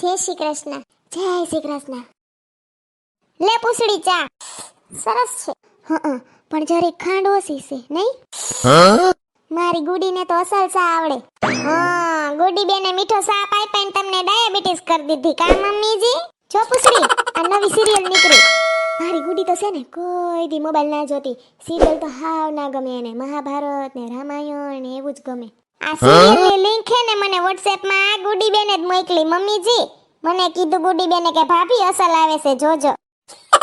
જય શ્રી કૃષ્ણ જય શ્રી કૃષ્ણ. લે પૂછડી ચા. સરસ છે. હા પણ જરી ખાંડ ઓછી છે નહીં મારી ગુડીને તો અસલ ચા આવડે. હા ગુડી બેને મીઠો ચા પાઈ પાઈને તમને ડાયાબિટીસ કરી દીધી. કા મમ્મીજી? જો પૂછડી આ નવી સિરિયલ નીકળી. મારી ગુડી તો છે ને કોઈ દી મોબાઈલ ના જોતી. સિરિયલ તો હાવ ના ગમે એને. મહાભારત ને રામાયણ ને એવું જ ગમે. આ સિરિયલની લિંક છે ને મને WhatsApp માં ગુડી બેને જ મોકલી. મમ્મીજી મને કીધું ગુડી બેને કે ભાભી અસલ આવે છે જોજો.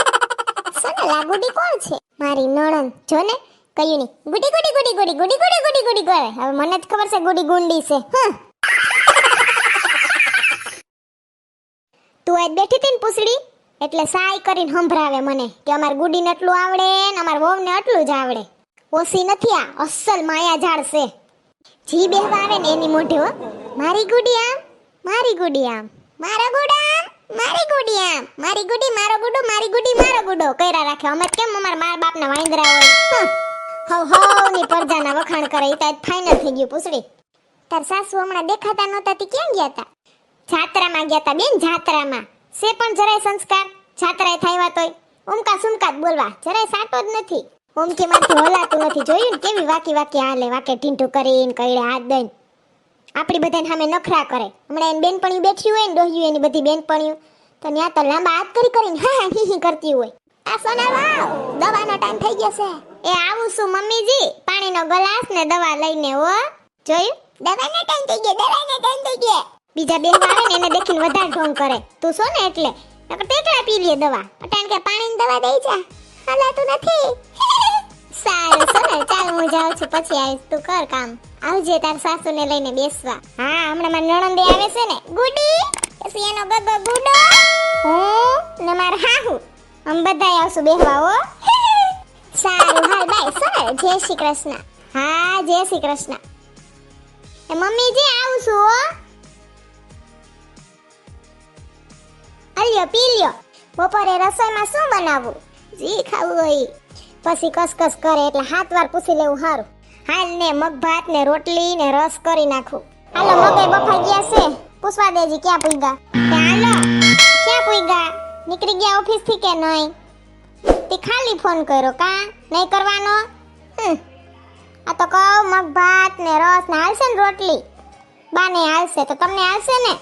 સોનલ ગુડી કોણ છે? મારી નણંદ. જો ને? કયું નહીં ગુડી ગુડી ગુડી ગુડી ગુડી ગુડી ગુડી ગુડી કરે હવે મને જ ખબર છે ગુડી ગુંડી છે. હ તું આજ બેઠી હતી ને પૂછડી? એટલે સાય કરીને સંભળાવે મને કે અમાર ગુડીને એટલું આવડે ને અમાર વહુને એટલું જ આવડે. ઓછી નથી આ અસલ માયા ઝાડ છે. જી બેહવા આવે ને એની મોઢે મારી ગુડી આમ, મારી ગુડી આમ. મારા ગુડા મારી ગુડી આમ. મારી ગુડી, મારો ગુડો, મારી ગુડી, મારો ગુડો. કર્યા રાખે? અમે કેમ અમારા મા બાપના વાંદરા હોય. હવ હવ, ની પરજાના વખાણ કરે. ઈ તો ફાઇનલ થઈ ગયું, પૂછડી. તાર સાસુ હમણાં દેખાતા નહોતા, તી ક્યાં ગયા તા? જાત્રામાં ગયા હતા બેન, જાત્રામાં. સે પણ જરાય સંસ્કાર, જાત્રાએ થાયવા તોય. ઉમકા સુમકા બોલવા. જરાય સાટો જ નથી. ઉમકી માંથી હલાતું નથી. જોયું ને કેવી વાકી વાકી હાલે, વાકે ઢીંઢું કરીને કઈડે હાથ દઈને. આપણી બધાને સામે નખરા કરે. હમણાં એની બેનપણી બેઠી હોય ને ડોહ્યું એની બધી બેનપણીઓ. તો ત્યાં તો લાંબા હાથ કરી કરીને હા હા, હી કરતી હોય. આ સોના વાવ દવાનો ટાઈમ થઈ ગયો છે. એ આવું શું મમ્મીજી. પાણીનો ગ્લાસ ને દવા લઈને હો. જોયું? દવાનો ટાઈમ થઈ ગયો, દવાનો ટાઈમ થઈ ગયો. બીજા બેન આવે ને એને દેખીને વધારે ઢોંગ કરે. તું છો ને એટલે? નકર તો એકલા પી લે દવા. અટાણ કે પાણીની દવા દઈ જા. હાલાતું નથી. સારું સોનલ ચાલ હું જાઉં છું. પછી આવીશ. તું કર કામ. આવજે, તાર સાસુને લઈને બેસવા. હા, હમણાં મારી નણંદે આવે છે ને. ગુડી? પછી એનો ગગો ગુડો? હું ને મારા હાહુ? અમે બધાય આવશું બેહવા, હો. સારું, હાલ, બાય સોનલ જય શ્રી કૃષ્ણ. હા, જય શ્રી કૃષ્ણ. એ મમ્મીજી આવું છું હો. અલ્યો, પી લ્યો. બપોરે રસોઈમાં શું બનાવવું? જી, ખાવું હોય. પછી કસકસ કરે એટલે હાથ વાર પૂછી લેવું સારું હાલ ને મગ ભાત ને રોટલી ને રસ કરી નાખું. હાલો મગે બફાઈ ગયા છે. પૂછવા દેજી ક્યાં પૂગ્યા હાલો. ક્યાં પૂગ્યા નીકળી ગયા ઓફિસથી કે નહીં? તે ખાલી ફોન કર્યો કા? નહીં કરવાનો. આ તો કહું મગ ભાત ને રસ ને હાલશે ને રોટલી? બાને હાલશે તો તમને હાલશે ને?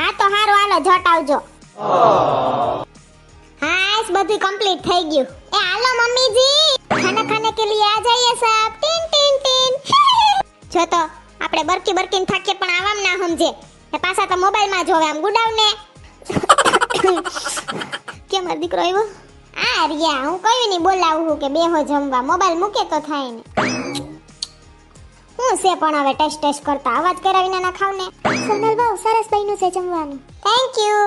હા તો હારું હાલો ઝટ આવજો. હાસ બધું કમ્પ્લીટ થઈ ગયું. એ હાલો મમ્મીજી ખાના ખાને કે लिए आ जाइए सब ટીન ટીન ટીન જો તો આપણે બરકી બરકીને થાકીએ પણ આવામ ના સમજે એ પાછા તો મોબાઈલમાં જોવે આમ ગુડાવ ને કેમ મારો દીકરો આવ્યો આ રિયા હું કયું નહીં બોલાવું છું કે બેહો જમવા મોબાઈલ મૂકે તો થાય ને હું છે પણ હવે ટેસ્ટ ટેસ્ટ કરતા અવાજ કર્યા વિના ના ખાવ ને સોનલ વાવ સરસ બન્યું છે જમવાનું થેન્ક યુ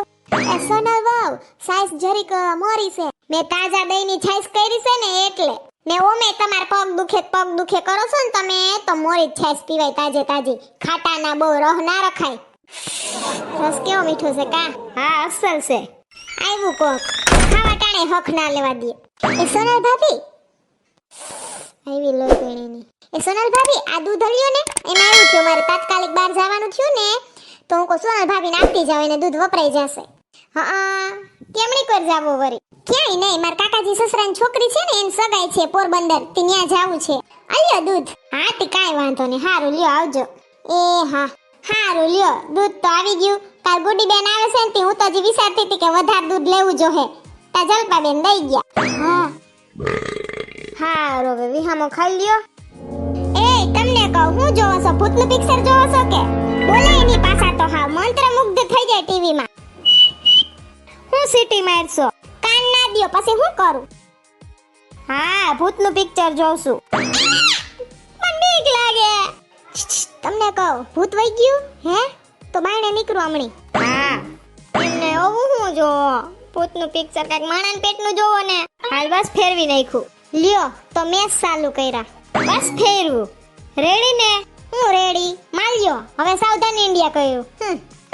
એ સોનલ વાવ સાઈઝ જરીક અ, મોરી છે મેં તાજા દહીંની છાશ કરી છે ને એટલે. ને ઓમે તમાર પગ દુખે પગ દુખે કરો છો ને તમે, તો મોરી છાશ પીવાય તાજે તાજી. ખાટા ના બહુ રહ ના રખાય. રસ કેવો મીઠો છે કા? હા, અસલ છે. આવ્યું કોક. ખાવા ટાણે હખ ના લેવા દે. એ સોનલ ભાભી? આવી લો પેણીની એ સોનલ ભાભી, આ દૂધ હલ્યો ને, એમાં એવું થયું, મારે તાત્કાલિક બહાર જવાનું થયું ને, તો હું કહું, સોનલ ભાભી નાખતી જાવ એને દૂધ વપરાઈ જશે. હા કેમણી કર જાવો વરી? ક્યાંય નહીં, માર કાકાજી સસરાની છોકરી છે ને, એની સગાઈ છે, પોરબંદર. તે જાવું છે. અલ્યો દૂધ. હા, તે કાંઈ વાંધો નહીં. હારું, લ્યો, આવજો. એ, હા. હારું, લ્યો. દૂધ તો આવી ગયું. તાર ગુડી બેન આવે છે ને, તે હું તો હજી વિચારતી હતી કે વધારે દૂધ લેવું જોહે તા જલપા બેન દઈ ગયા. હા. હારું, હવે વિહામો ખાઈ લ્યો. એ, તમને કહું, હું જોવો છો? ભૂતનું પિક્ચર જોવો છો કે? બોલે એની પાછા તો હા મંત્રમુગ્ધ થઈ જાય ટીવીમાં. હું સીટી મારશો. કાન ના દ્યો, પછી હું કરું? હા, ભૂતનું પિક્ચર જોઉં મને બીક લાગે. તમને કહું, ભૂત વઈ ગયું? હે? તો બાયણે નીકળું હમણી. હા. એમને ઓવું હું જો ભૂતનું પિક્ચર કાંઈક માણાન પેટનું જોવો ને? હાલ બસ ફેરવી નાખ્યું. લ્યો, તો મેચ ચાલુ કર્યા. બસ ફેરવું. રેડી ને? હું રેડી માલ્યો હવે સાવધાન ઇન્ડિયા કહ્યું.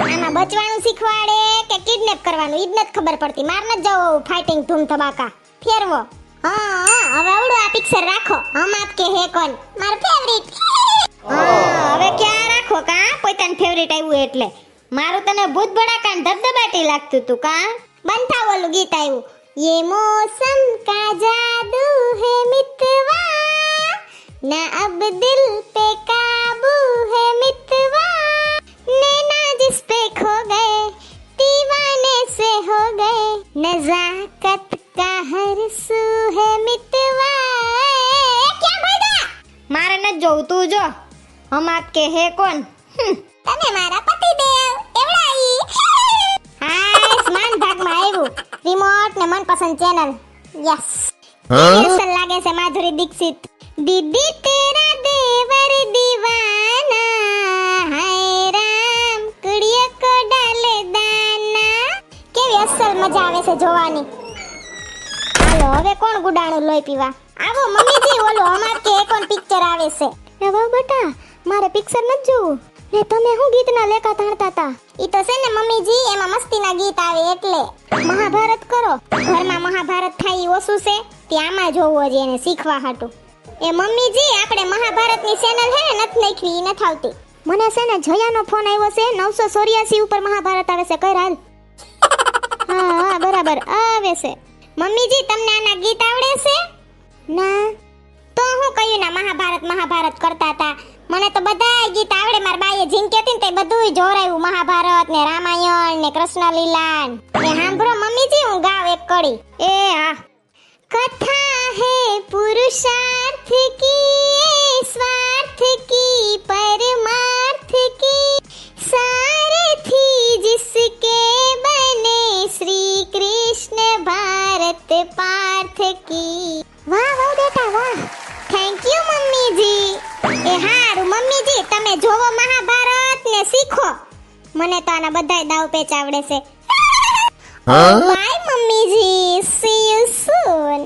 આમાં બચવાનું શીખવાડે કે કિડનેપ કરવાનું ઈ જ નથી ખબર પડતી માર ન જાવ ફાઇટિંગ ધૂમ ધમાકા ફેરવો હા હા હવે આવડો આ પિક્ચર રાખો હમ આપ કે હે કોણ મારો ફેવરિટ હા હવે ક્યાં રાખો કા પોતાનું ફેવરિટ આવ્યું એટલે મારું તને ભૂત ભડાકા ને ધબધબાટી લાગતું તું કા બંધા ઓલું ગીત આવ્યું ये मौसम का जादू है मितवा ना अब दिल पे काबू મારે નથી જોવું તું જો. હમ આપ કે હે કોણ? તમે મારા પતિદેવ. એવડાઈ હાય સ્માન ભાગમાં આવ્યું રિમોટ ને મનપસંદ ચેનલ. યસ. અસલ લાગે છે માધુરી દીક્ષિત. દીદી તેરા દેવર દીવાના. હાય રામ. કડિયક ડાલે દાના. કેવી અસલ મજા આવે છે જોવાની. હવે કોણ ગુડાણું લોહી પીવા? આવો મમ્મીજી ઓલો અમાર કે કોણ પિક્ચર આવે છે. એ વાહ બેટા મારે પિક્ચર નથી જોવું. ને તમે હું ગીતના લેખા તાણતા હતા ઈ તો છે ને મમ્મીજી એમાં મસ્તીના ગીત આવે એટલે. મહાભારત કરો. ઘરમાં મહાભારત થાય ઈ ઓછું છે ત્યાંમાં જોવું હજી એને શીખવા હાટું. એ મમ્મીજી આપણે મહાભારતની ચેનલ છે ને નથી નાખવી ઈ નથી આવતી. મને છે ને જયાનો ફોન આવ્યો છે નવસો ચોર્યાસી ઉપર મહાભારત આવે છે કઈ હાલ હા હા બરાબર આવે છે. મમ્મીજી, તમને આના ગીત આવડે છે? ના. તો હું કયું ના, મહાભારત મહાભારત કરતા હતા. મને તો બધા ગીત આવડે. માર બાઈએ જીન કહેતી ને તે બધું જોરાયું. મહાભારત ને રામાયણ ને કૃષ્ણ લીલા ને સાંભળો મમ્મીજી, હું ગાવ એક કડી એ હા. કથા હે પુરુષાર્થ કી સ્વાર્થ કી, પરમાર્થ કી સારથી કી વાહ વાહ બેટા વાહ. થેન્ક યુ મમ્મીજી. એ હારું મમ્મીજી તમે જોવો મહાભારત ને શીખો. મને તો આના બધાય દાવ પેચ આવડે છે બાય મમ્મીજી. C you soon